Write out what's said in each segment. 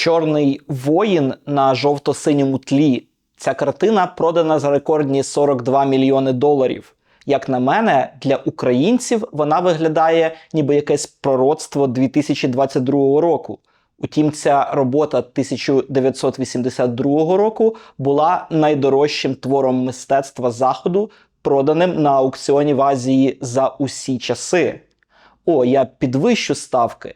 Чорний воїн на жовто-синьому тлі. Ця картина продана за рекордні 42 мільйони доларів. Як на мене, для українців вона виглядає ніби якесь пророцтво 2022 року. Утім, ця робота 1982 року була найдорожчим твором мистецтва заходу, проданим на аукціоні в Азії за усі часи. О, я підвищу ставки.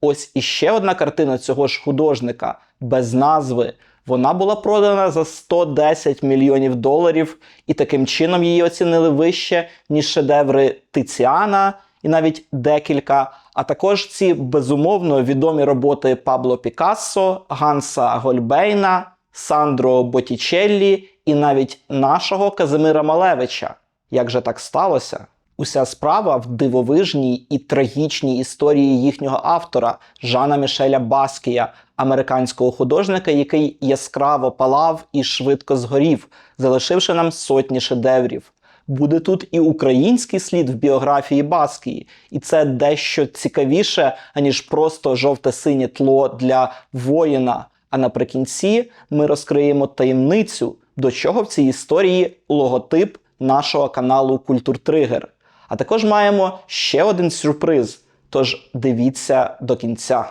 Ось іще одна картина цього ж художника без назви. Вона була продана за 110 мільйонів доларів, і таким чином її оцінили вище, ніж шедеври Тиціана і навіть декілька. А також ці безумовно відомі роботи Пабло Пікассо, Ганса Гольбейна, Сандро Боттічеллі і навіть нашого Казимира Малевича. Як же так сталося? Уся справа в дивовижній і трагічній історії їхнього автора Жана Мішеля Баскія, американського художника, який яскраво палав і швидко згорів, залишивши нам сотні шедеврів. Буде тут і український слід в біографії Баскії, і це дещо цікавіше, аніж просто жовте-синє тло для воїна. А наприкінці ми розкриємо таємницю, до чого в цій історії логотип нашого каналу Культуртригер. А також маємо ще один сюрприз. Тож дивіться до кінця.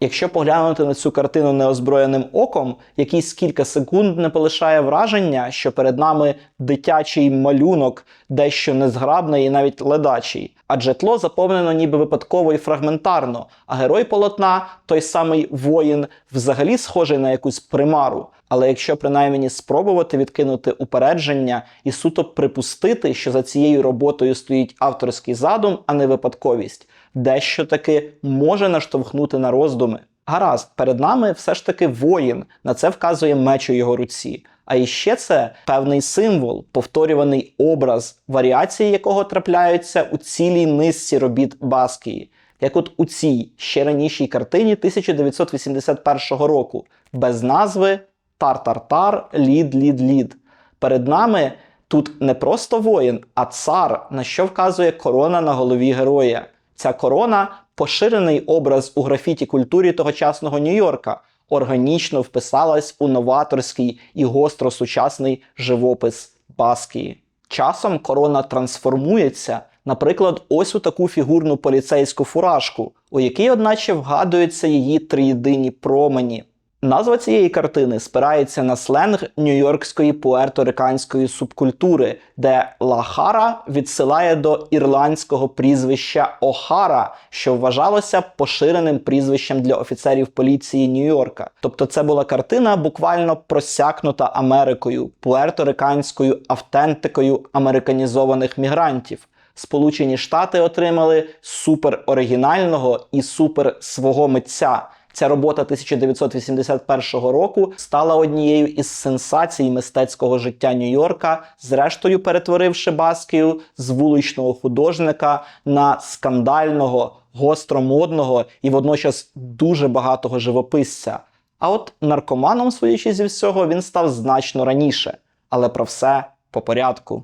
Якщо поглянути на цю картину неозброєним оком, якісь кілька секунд не полишає враження, що перед нами дитячий малюнок, дещо незграбний і навіть ледачий, адже тло заповнено ніби випадково і фрагментарно, а герой полотна, той самий воїн, взагалі схожий на якусь примару. Але якщо принаймні спробувати відкинути упередження і суто припустити, що за цією роботою стоїть авторський задум, а не випадковість, дещо таки може наштовхнути на роздуми. Гаразд, перед нами все ж таки воїн, на це вказує меч у його руці. А іще це певний символ, повторюваний образ, варіації якого трапляються у цілій низці робіт Баскії. Як от у цій ще ранішій картині 1981 року, без назви Тар-тар-тар, лід-лід-лід. Перед нами тут не просто воїн, а цар, на що вказує корона на голові героя. Ця корона поширений образ у графіті культурі тогочасного Нью-Йорка, органічно вписалась у новаторський і гостро сучасний живопис Баскії. Часом корона трансформується, наприклад, ось у таку фігурну поліцейську фуражку, у якій, одначе, вгадуються її триєдині промені. Назва цієї картини спирається на сленг нью-йоркської пуерториканської субкультури, де Лахара відсилає до ірландського прізвища Охара, що вважалося поширеним прізвищем для офіцерів поліції Нью-Йорка. Тобто це була картина буквально просякнута Америкою, пуерториканською автентикою американізованих мігрантів. Сполучені Штати отримали супер оригінального і супер свого митця. Ця робота 1981 року стала однією із сенсацій мистецького життя Нью-Йорка, зрештою перетворивши Баскію з вуличного художника на скандального, гостромодного і водночас дуже багатого живописця. А от наркоманом, судячи зі всього, він став значно раніше. Але про все по порядку.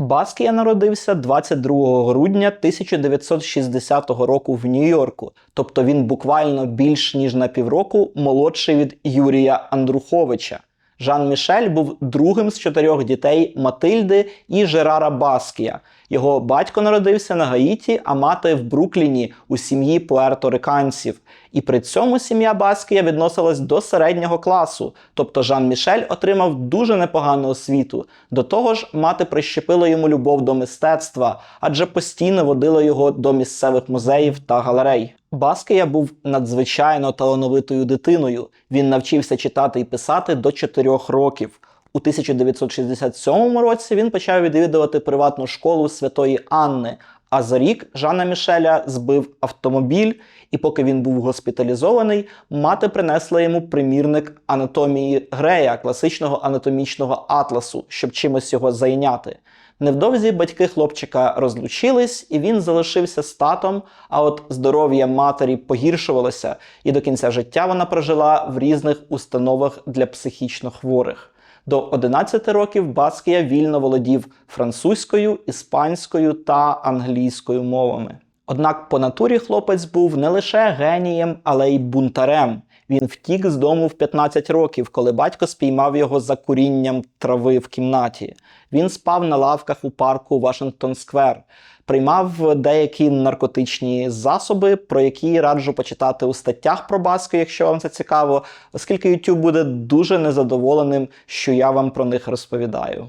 Баскія народився 22 грудня 1960 року в Нью-Йорку, тобто він буквально більш ніж на півроку молодший від Юрія Андруховича. Жан Мішель був другим з чотирьох дітей Матильди і Жерара Баскія. Його батько народився на Гаїті, а мати в Брукліні у сім'ї пуерториканців. І при цьому сім'я Баскія відносилась до середнього класу, тобто Жан Мішель отримав дуже непогану освіту. До того ж, мати прищепила йому любов до мистецтва, адже постійно водила його до місцевих музеїв та галерей. Баскія був надзвичайно талановитою дитиною. Він навчився читати і писати до 4 років. У 1967 році він почав відвідувати приватну школу Святої Анни. А за рік Жана Мішеля збив автомобіль, і поки він був госпіталізований, мати принесла йому примірник анатомії Грея, класичного анатомічного атласу, щоб чимось його зайняти. Невдовзі батьки хлопчика розлучились, і він залишився з татом, а от здоров'я матері погіршувалося, і до кінця життя вона прожила в різних установах для психічно хворих. До 11 років Баскія вільно володів французькою, іспанською та англійською мовами. Однак по натурі хлопець був не лише генієм, але й бунтарем. Він втік з дому в 15 років, коли батько спіймав його за курінням трави в кімнаті. Він спав на лавках у парку Вашингтон Сквер, приймав деякі наркотичні засоби, про які раджу почитати у статтях про Баску, якщо вам це цікаво, оскільки YouTube буде дуже незадоволеним, що я вам про них розповідаю.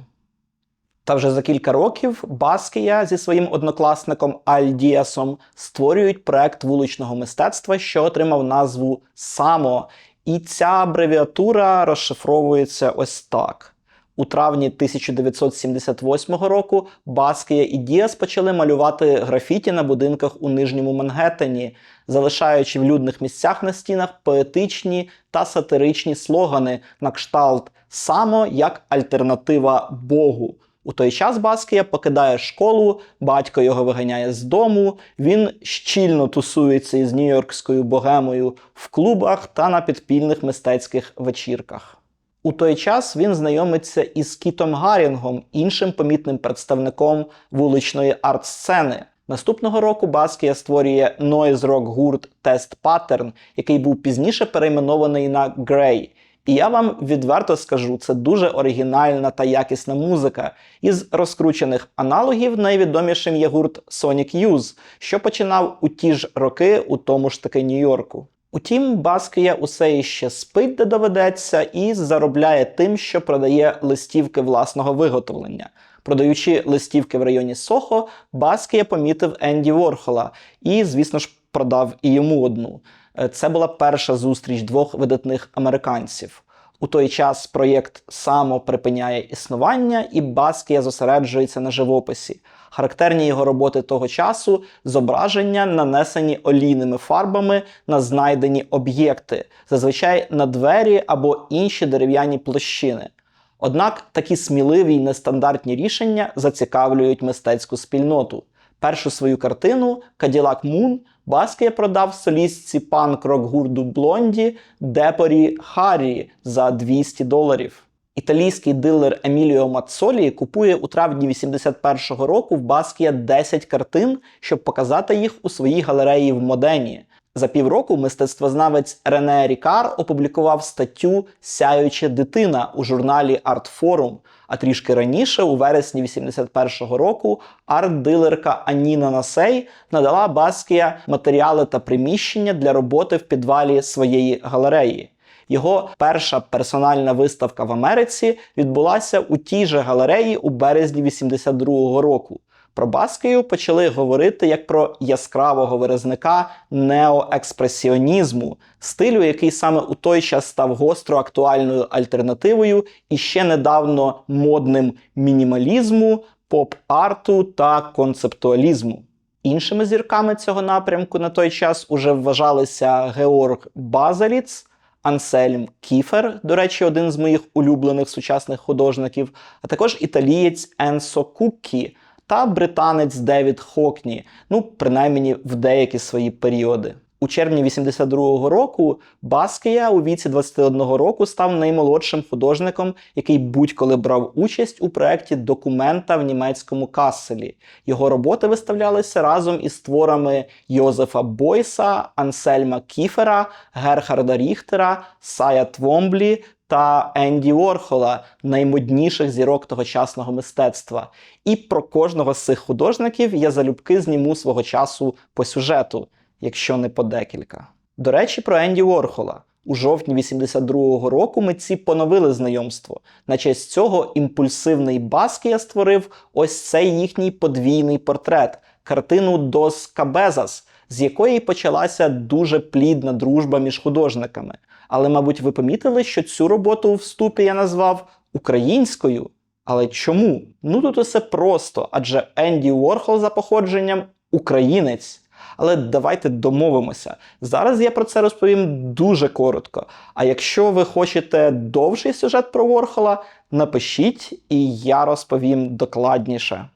Та вже за кілька років Баскія зі своїм однокласником Аль Діасом створюють проект вуличного мистецтва, що отримав назву Само. І ця абревіатура розшифровується ось так. У травні 1978 року Баскія і Діас почали малювати графіті на будинках у нижньому Мангеттені, залишаючи в людних місцях на стінах поетичні та сатиричні слогани на кшталт само як альтернатива Богу. У той час Баскія покидає школу, батько його виганяє з дому. Він щільно тусується із нью-йоркською богемою в клубах та на підпільних мистецьких вечірках. У той час він знайомиться із Кітом Гарінгом, іншим помітним представником вуличної арт-сцени. Наступного року Баскія створює noise рок гурт Test Pattern, який був пізніше перейменований на Grey. І я вам відверто скажу, це дуже оригінальна та якісна музика. Із розкручених аналогів найвідомішим є гурт Sonic Youth, що починав у ті ж роки у тому ж таки Нью-Йорку. Утім, Баскія усе іще спить, де доведеться, і заробляє тим, що продає листівки власного виготовлення. Продаючи листівки в районі Сохо, Баскія помітив Енді Ворхола і, звісно ж, продав і йому одну. Е, Це була перша зустріч двох видатних американців. У той час проєкт само припиняє існування, і Баскія зосереджується на живописі. Характерні його роботи того часу зображення, нанесені олійними фарбами на знайдені об'єкти, зазвичай на двері або інші дерев'яні площини. Однак такі сміливі й нестандартні рішення зацікавлюють мистецьку спільноту. Першу свою картину Cadillac Moon Баскія продав солістці панк-рок гурту Блонді Депорі Харрі за 200 доларів. Італійський дилер Еміліо Мацолі купує у травні 81-го року в Баскія 10 картин, щоб показати їх у своїй галереї в Модені. За півроку мистецтвознавець Рене Рікар опублікував статтю Сяюча дитина у журналі Art Forum, а трішки раніше, у вересні 81-го року, арт-дилерка Аніна Насей надала Баскія матеріали та приміщення для роботи в підвалі своєї галереї. Його перша персональна виставка в Америці відбулася у тій же галереї у березні 82-го року. Про Баскію почали говорити як про яскравого виразника неоекспресіонізму, стилю, який саме у той час став гостро актуальною альтернативою і ще недавно модним мінімалізму, поп-арту та концептуалізму. Іншими зірками цього напрямку на той час уже вважалися Георг Базаліц, Ансельм Кіфер, до речі, один з моїх улюблених сучасних художників, а також італієць Енсо Куккі та британець Девід Хокні, ну, принаймні в деякі свої періоди. У червні 82-го року Баскія у віці 21 року став наймолодшим художником, який будь-коли брав участь у проєкті документа в німецькому Касселі. Його роботи виставлялися разом із творами Йозефа Бойса, Ансельма Кіфера, Герхарда Ріхтера, Сая Твомблі та Енді Ворхола, наймодніших зірок тогочасного мистецтва. І про кожного з цих художників я залюбки зніму свого часу по сюжету, якщо не по декілька. До речі, про Енді Ворхола. У жовтні 82-го року митці поновили знайомство. На честь цього імпульсивний Баскія створив ось цей їхній подвійний портрет картину Дос Кабезас, з якої почалася дуже плідна дружба між художниками. Але, мабуть, ви помітили, що цю роботу у вступі я назвав українською. Але чому? Ну тут усе просто, адже Енді Уорхол за походженням українець. Але давайте домовимося. Зараз я про це розповім дуже коротко. А якщо ви хочете довший сюжет про Ворхола, напишіть і я розповім докладніше.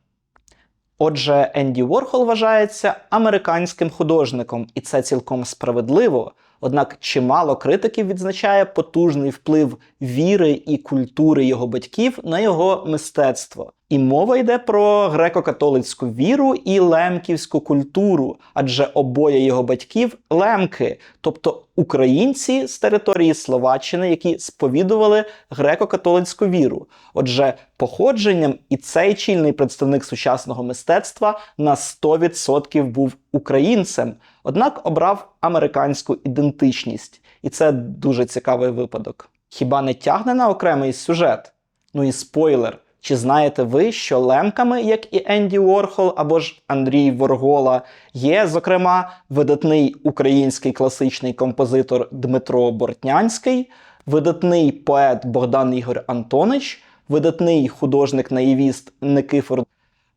Отже, Енді Ворхол вважається американським художником, і це цілком справедливо, Однак чимало критиків відзначає потужний вплив віри і культури його батьків на його мистецтво. І мова йде про греко-католицьку віру і лемківську культуру, адже обоє його батьків лемки, тобто українці з території Словаччини, які сповідували греко-католицьку віру. Отже, походженням і цей чільний представник сучасного мистецтва на 100% був українцем, однак обрав американську ідентичність, і це дуже цікавий випадок. Хіба не тягне на окремий сюжет? Ну і спойлер. Чи знаєте ви, що лемками, як і Енді Уорхол або ж Андрій Воргола, є, зокрема, видатний український класичний композитор Дмитро Бортнянський, видатний поет Богдан Ігор Антонич, видатний художник-наївіст Никифор.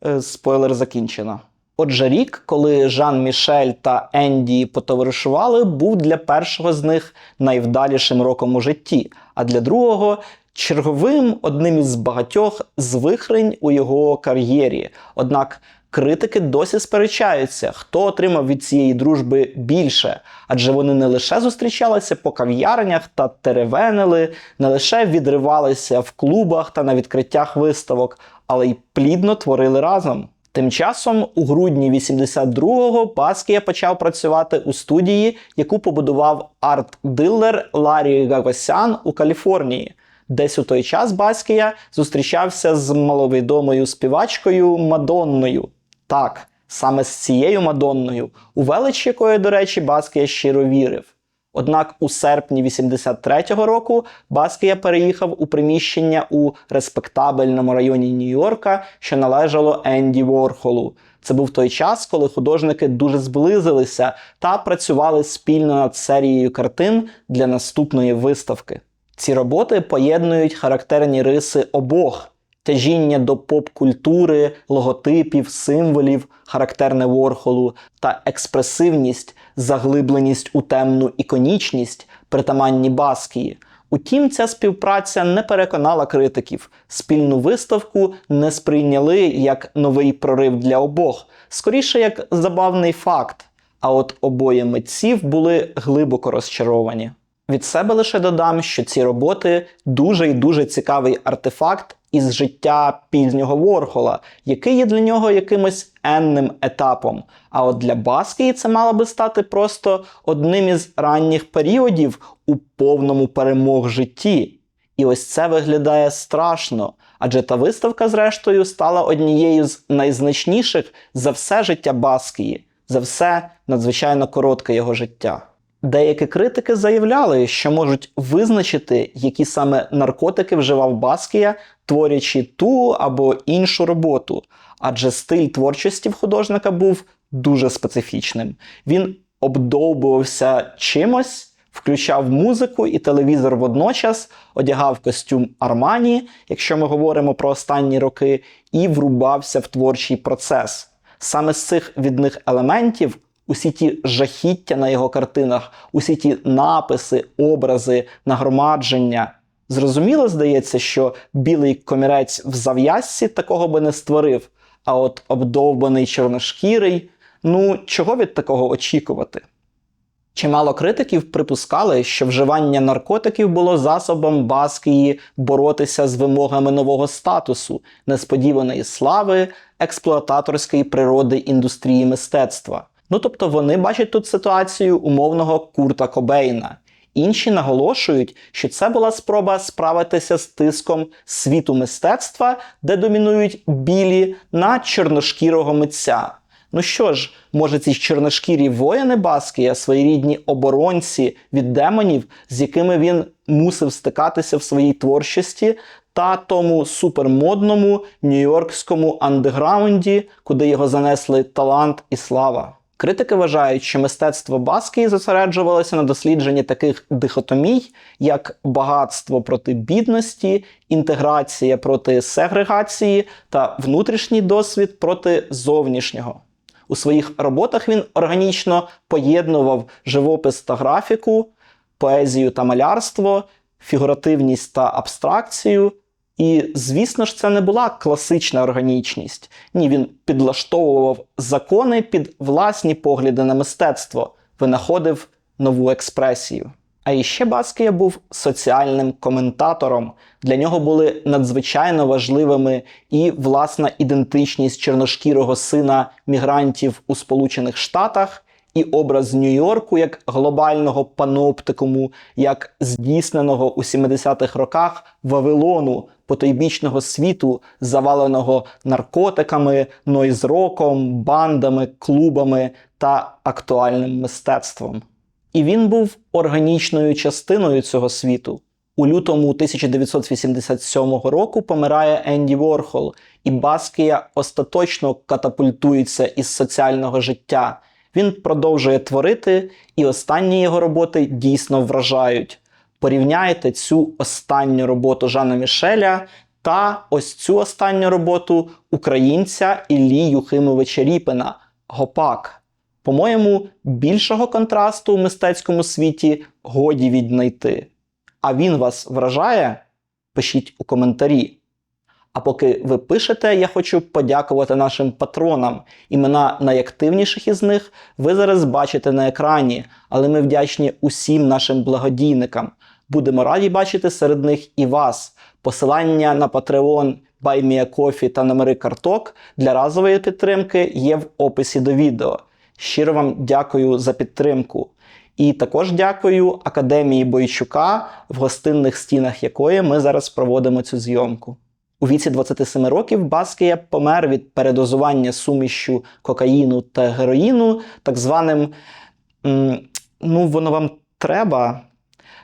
Е, спойлер закінчено. Отже, рік, коли Жан Мішель та Енді потоваришували, був для першого з них найвдалішим роком у житті, а для другого черговим одним із багатьох звихрень у його кар'єрі. Однак критики досі сперечаються, хто отримав від цієї дружби більше, адже вони не лише зустрічалися по кав'ярнях та теревенили, не лише відривалися в клубах та на відкриттях виставок, але й плідно творили разом. Тим часом, у грудні 82-го Баскія почав працювати у студії, яку побудував арт-дилер Ларі Гагосян у Каліфорнії. Десь у той час Баскія зустрічався з маловідомою співачкою Мадонною. Так, саме з цією Мадонною, у велич якої, до речі, Баскія щиро вірив. Однак у серпні 83-го року Баскія переїхав у приміщення у респектабельному районі Нью-Йорка, що належало Енді Ворхолу. Це був той час, коли художники дуже зблизилися та працювали спільно над серією картин для наступної виставки. Ці роботи поєднують характерні риси обох. Тяжіння до поп-культури, логотипів, символів, характерне Ворхолу, та експресивність, заглибленість у темну іконічність, притаманні Баскії. Утім, ця співпраця не переконала критиків. Спільну виставку не сприйняли як новий прорив для обох, скоріше як забавний факт. А от обоє митців були глибоко розчаровані. Від себе лише додам, що ці роботи дуже і дуже цікавий артефакт із життя пізнього Ворхола, який є для нього якимось енним етапом. А от для Баскії це мало би стати просто одним із ранніх періодів у повному перемог житті. І ось це виглядає страшно, адже та виставка, зрештою, стала однією з найзначніших за все життя Баскії, за все надзвичайно коротке його життя. Деякі критики заявляли, що можуть визначити, які саме наркотики вживав Баскія, творячи ту або іншу роботу, адже стиль творчості в художника був дуже специфічним. Він обдовбувався чимось, включав музику і телевізор водночас, одягав костюм Армані, якщо ми говоримо про останні роки, і врубався в творчий процес. Саме з цих відних елементів усі ті жахіття на його картинах, усі ті написи, образи, нагромадження. Зрозуміло, здається, що білий комірець в зав'язці такого би не створив, а от обдовбаний чорношкірий, ну чого від такого очікувати? Чимало критиків припускали, що вживання наркотиків було засобом Баскії боротися з вимогами нового статусу, несподіваної слави, експлуататорської природи індустрії мистецтва. Ну тобто вони бачать тут ситуацію умовного Курта Кобейна. Інші наголошують, що це була спроба справитися з тиском світу мистецтва, де домінують білі на чорношкірого митця. Ну що ж, може ці чорношкірі воїни Баскія, своєрідні оборонці від демонів, з якими він мусив стикатися в своїй творчості, та тому супермодному нью-йоркському андеграунді, куди його занесли талант і слава. Критики вважають, що мистецтво Баскії зосереджувалося на дослідженні таких дихотомій, як багатство проти бідності, інтеграція проти сегрегації та внутрішній досвід проти зовнішнього. У своїх роботах він органічно поєднував живопис та графіку, поезію та малярство, фігуративність та абстракцію. І, звісно ж, це не була класична органічність. Ні, він підлаштовував закони під власні погляди на мистецтво, винаходив нову експресію. А іще Баскія був соціальним коментатором. Для нього були надзвичайно важливими і власна ідентичність чорношкірого сина мігрантів у Сполучених Штатах, і образ Нью-Йорку як глобального паноптикуму, як здійсненого у 70-х роках Вавилону, потойбічного світу, заваленого наркотиками, нойзроком, бандами, клубами та актуальним мистецтвом. І він був органічною частиною цього світу. У лютому 1987 року помирає Енді Ворхол, і Баскія остаточно катапультується із соціального життя. Він продовжує творити, і останні його роботи дійсно вражають. Порівняйте цю останню роботу Жана Мішеля та ось цю останню роботу українця Іллі Юхимовича Ріпина Гопак. По-моєму, більшого контрасту у мистецькому світі годі віднайти. А він вас вражає? Пишіть у коментарі. А поки ви пишете, я хочу подякувати нашим патронам. Імена найактивніших із них ви зараз бачите на екрані, але ми вдячні усім нашим благодійникам. Будемо раді бачити серед них і вас. Посилання на Patreon, BuyMeACoffee та номери карток для разової підтримки є в описі до відео. Щиро вам дякую за підтримку. І також дякую Академії Бойчука, в гостинних стінах якої ми зараз проводимо цю зйомку. У віці 27 років Баскія помер від передозування сумішю кокаїну та героїну, так званим ну, воно вам треба.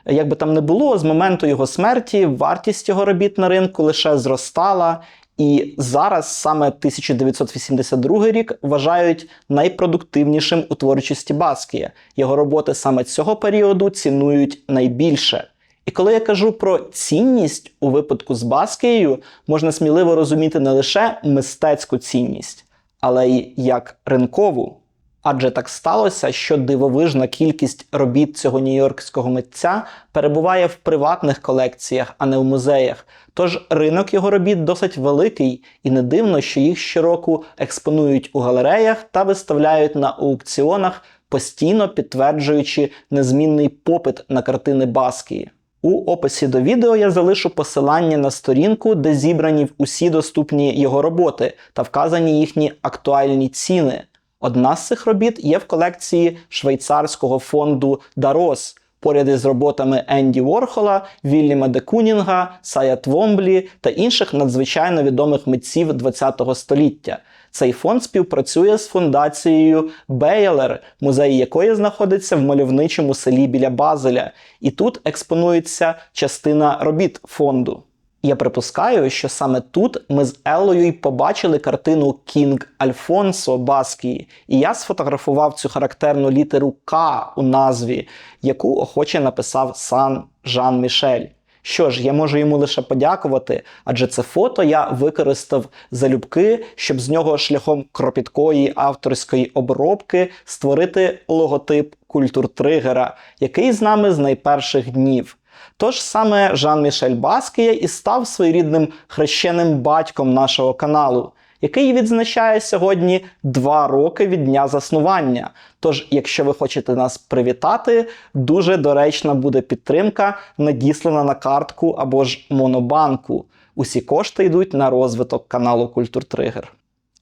Як би там не було, з моменту його смерті вартість його робіт на ринку лише зростала, і зараз саме 1982 рік вважають найпродуктивнішим у творчості Баскія. Його роботи саме цього періоду цінують найбільше. І коли я кажу про цінність у випадку з Баскією, можна сміливо розуміти не лише мистецьку цінність, але й як ринкову. Адже так сталося, що дивовижна кількість робіт цього нью-йоркського митця перебуває в приватних колекціях, а не в музеях. Тож ринок його робіт досить великий, і не дивно, що їх щороку експонують у галереях та виставляють на аукціонах, постійно підтверджуючи незмінний попит на картини Баскії. У описі до відео я залишу посилання на сторінку, де зібрані усі доступні його роботи та вказані їхні актуальні ціни. Одна з цих робіт є в колекції швейцарського фонду Дарос поряд із роботами Енді Ворхола, Вільяма де Кунінга, Сая Твомблі та інших надзвичайно відомих митців ХХ століття. Цей фонд співпрацює з фундацією Бейлер, музей якої знаходиться в мальовничому селі біля Базеля, і тут експонується частина робіт фонду. Я припускаю, що саме тут ми з Еллою й побачили картину Кінг Альфонсо Баскії, і я сфотографував цю характерну літеру К у назві, яку охоче написав сам Жан Мішель. Що ж, я можу йому лише подякувати, адже це фото я використав залюбки, щоб з нього шляхом кропіткої авторської обробки створити логотип культуртригера, який з нами з найперших днів. Тож саме Жан-Мішель Баскія і став своєрідним хрещеним батьком нашого каналу, який відзначає сьогодні два роки від дня заснування. Тож, якщо ви хочете нас привітати, дуже доречна буде підтримка, надіслана на картку або ж монобанку. Усі кошти йдуть на розвиток каналу Культуртригер.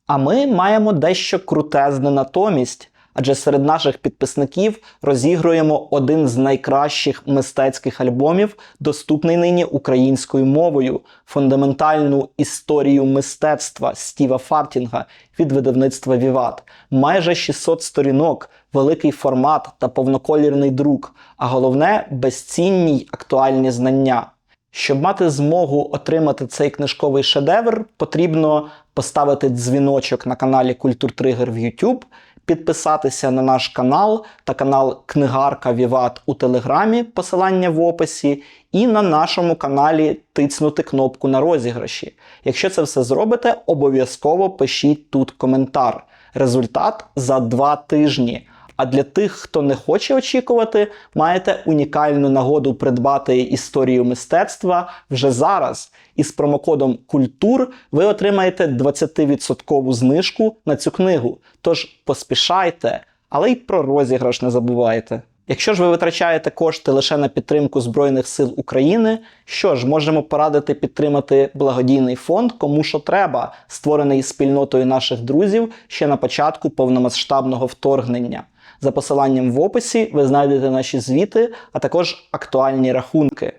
А ми маємо дещо крутезне натомість. Адже серед наших підписників розігруємо один з найкращих мистецьких альбомів, доступний нині українською мовою фундаментальну історію мистецтва Стіва Фартінга від видавництва Віват. Майже 600 сторінок, великий формат та повноколірний друк, а головне безцінні й актуальні знання. Щоб мати змогу отримати цей книжковий шедевр, потрібно поставити дзвіночок на каналі Культуртригер в YouTube, підписатися на наш канал та канал Книгарка Віват у Телеграмі, посилання в описі, і на нашому каналі тицнути кнопку на розіграші. Якщо це все зробите, обов'язково пишіть тут коментар. Результат за два тижні. А для тих, хто не хоче очікувати, маєте унікальну нагоду придбати історію мистецтва вже зараз. Із промокодом Культур ви отримаєте 20% знижку на цю книгу. Тож поспішайте, але й про розіграш не забувайте. Якщо ж ви витрачаєте кошти лише на підтримку Збройних сил України, що ж можемо порадити підтримати благодійний фонд Кому що треба, створений спільнотою наших друзів ще на початку повномасштабного вторгнення. За посиланням в описі ви знайдете наші звіти, а також актуальні рахунки.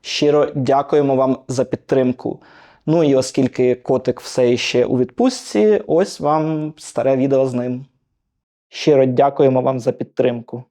Щиро дякуємо вам за підтримку. Ну і оскільки котик все ще у відпустці, ось вам старе відео з ним. Щиро дякуємо вам за підтримку.